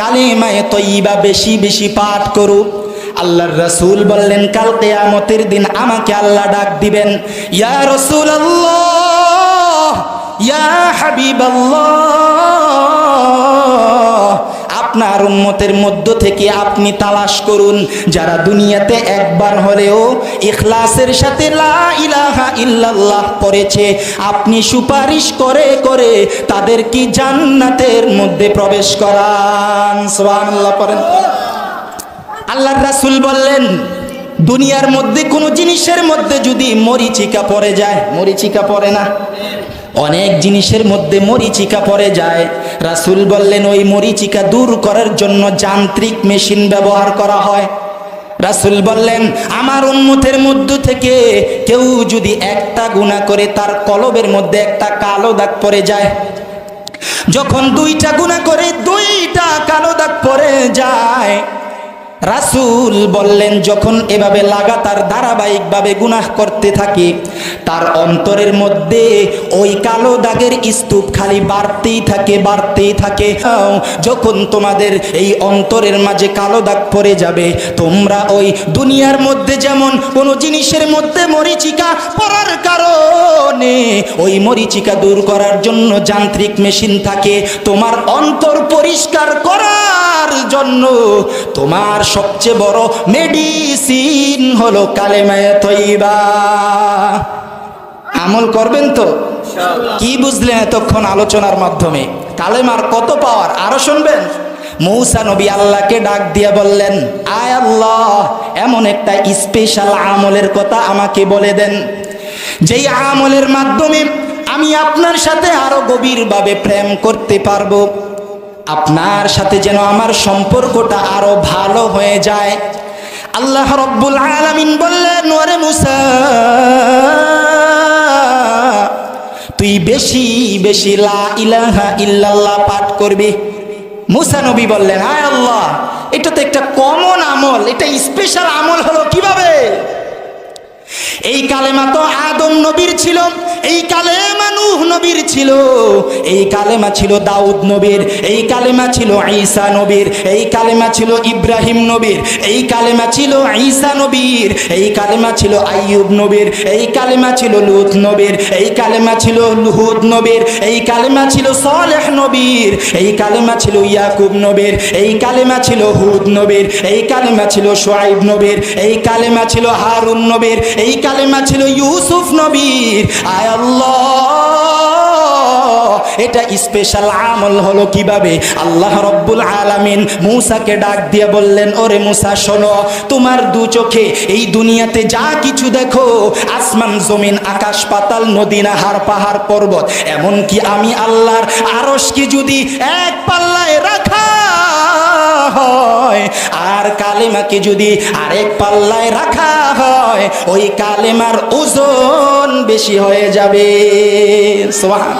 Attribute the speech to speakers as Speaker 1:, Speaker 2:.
Speaker 1: কালিমায়ে তৈবা বেশি বেশি পাঠ করুক। আল্লাহর রসুল বললেন, কাল কেয়ামতের দিন আমাকে আল্লাহ ডাক দিবেন, ইয়া রসুল আল্লাহ ইয়া হাবিবাল্লাহ। আপনার উম্মতের মধ্য থেকে আপনি তালাশ করুন। যারা দুনিয়াতে একবার হলেও ইখলাসের সাথে লা ইলাহা ইল্লাল্লাহ পড়েছে, আপনি সুপারিশ করে করে তাদের কি জান্নাতের মধ্যে প্রবেশ করান? সুবহানাল্লাহ, পড়েন। আল্লাহর রাসূল বললেন, দুনিয়ার মধ্যে কোনো জিনিসের মধ্যে যদি মরিচিকা পড়ে যায়, মরিচিকা পড়ে না। অনেক জিনিসের মধ্যে মরিচিকা পড়ে যায়। রাসুল বললেন, ওই মরিচিকা দূর করার জন্য যান্ত্রিক মেশিন ব্যবহার করা হয়। রাসুল বললেন, আমার উন্মতের মধ্য থেকে কেউ যদি একটা গুণা করে, তার কলবের মধ্যে একটা কালো দাগ পড়ে যায়। যখন দুইটা গুণা করে, দুইটা কালো দাগ পড়ে যায়। রাসূল বললেন, যখন এভাবে লাগাতার ধারাবাহিকভাবে গুনাহ করতে থাকে, তার অন্তরের মধ্যে ওই কালো দাগের স্তূপ খালি বাড়তেই থাকে বাড়তেই থাকে। যখন তোমাদের এই অন্তরের মাঝে কালো দাগ পড়ে যাবে, তোমরা ওই দুনিয়ার মধ্যে যেমন কোনো জিনিসের মধ্যে মরিচিকা পড়ার কারণে ওই মরিচিকা দূর করার জন্য যান্ত্রিক মেশিন থাকে, তোমার অন্তর পরিষ্কার করার জন্য তোমার সবচেয়ে বড় মেডিসিন হলো কালেমায়ে তৈবা আমল করবেন তো? কি বুঝলেন এতক্ষণ আলোচনার মাধ্যমে? কালেমার কত পাওয়ার? আরও শুনবেন? মৌসা নবী আল্লাহকে ডাক দিয়ে বললেন আয় আল্লাহ এমন একটা স্পেশাল আমলের কথা আমাকে বলে দেন। যেই আমলের মাধ্যমে আমি আপনার সাথে আরও গভীরভাবে প্রেম করতে পারব। আপনার সাথে যেন আমার সম্পর্কটা আরও ভালো হয়ে যায়। আল্লাহ রব্বুল আলামিন বললেন, ওরে মুসা, তুই বেশি বেশি লা ইলাহা ইল্লাল্লাহ পাঠ করবি। মুসা নবী বললেন আয় আল্লাহ, এটা তো একটা কমন আমল, এটা স্পেশাল আমল হলো কীভাবে? এই কালেমা তো আদম নবীর ছিল। এই কালেমা নূহ নবীর ছিল এই কালেমা ছিল দাউদ নবীর এই কালেমা ছিল ঈসা নবীর এই কালেমা ছিল ইব্রাহিম নবীর এই কালেমা ছিল ঈসা নবীর এই কালেমা ছিল আইয়ুব নবীর এই কালেমা ছিল লুত নবীর এই কালেমা ছিল লুহুদ নবীর এই কালেমা ছিল সালেহ নবীর এই কালেমা ছিল ইয়াকুব নবীর এই কালেমা ছিল হুদ নবীর এই কালেমা ছিল সোয়াইব নবীর এই কালেমা ছিল হারুন নবীর এই কালেমা ছিল ইউসুফ নবীর আয় এটা স্পেশাল আমল হলো কীভাবে? আল্লাহ রব্বুল আলামিন ডাক দিয়ে বললেন, ওরে শোনো, তোমার দু চোখে এই দুনিয়াতে যা কিছু দেখো, আসমান, জমিন, আকাশ, পাতাল, নদী, নাহার, পাহাড়, পর্বত, এমনকি আমি আল্লাহর আরশকে যদি এক পাল্লায় রাখা হয়, আর কালেমাকে যদি আরেক পাল্লায় রাখা হয় ওই কালেমার ওজন বেশি হয়ে যাবে। সুবহান